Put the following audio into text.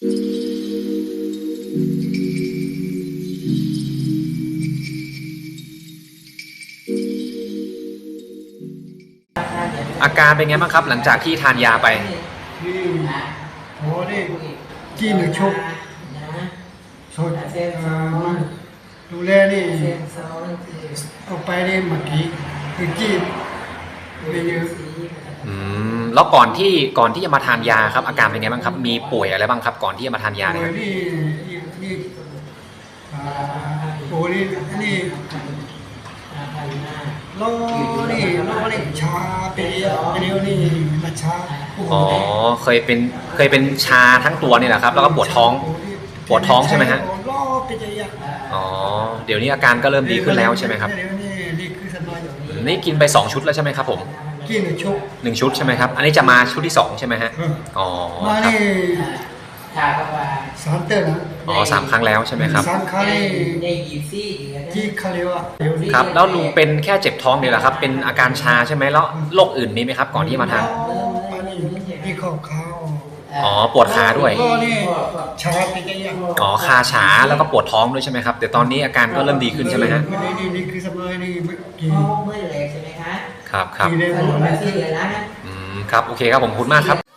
อาการเป็นไงบ้างครับ หลังจากที่ทานยาไปที่โหนี่จี้หนึ่งชกสดดูแลนี่เอาไปนี่เมื่อกี้คือจี้ ไม่เยอะอืมแล้วก่อนที่ก่อนที่จะมาทานยาครับ อาการเป็นไงบ้างครับ มีป่วยอะไรบ้างครับ ก่อนที่จะมาทานยาโดเนี่ยยนี่นี่นี่อ่าโอ้นี่นี่โลนี่โลนี่ชาไปเดียวไปเดียวนี่มาชาอ๋อเคยเป็นเคยเป็นชาทั้งตัวนี่แหละครับ แล้วก็ปวดท้อง ปวดท้องใช่ไหมฮะ โลไปเดียวอ๋อเดี๋ยวนี้อาการก็เริ่มดีขึ้นแล้วใช่ไหมครับ เดี๋ยวนี้ดีขึ้นสักห น่อยนี่กินไป 2 ชุดแล้วใช่ไหมครับผมกินหนึ่งชกหนึ่งชุดใช่ไหมครับ อันนี้จะมาชุดที่ 2 ใช่ไหมฮะเอออ๋อมาครับนี่ชาก็ว่าสามเตอร์นะอ๋อสามครั้งแล้วใช่ไหมครับ สามครั้งนี่ได้ยีซี่ดีนะที่คาเรียวอะเดี๋ยวนี้ครับ แล้วลุงเป็นแค่เจ็บท้องเดียวเหรอครับ เป็นอาการชาใช่ไหมแล้วโรคอื่นมีไหมครับ ก่อนที่จะมาทานอันนี้นี่ข้าวข้าวอ๋อปวดขาด้วยก็นี่ชาไปเดียวอ๋อคาฉาแล้วก็ปวดท้องด้วยใช่ไหมครับแต่ตอนนี้อาการก็เริ่มดีขึ้นใช่ไหมฮะนี่นี่นี่คือสมัยนี่ คะครับครับกินได้หสมรุดปเลมายที่เหลือแล้วนะ อืมครับ โอเคครับผมขอบคุณมากครับ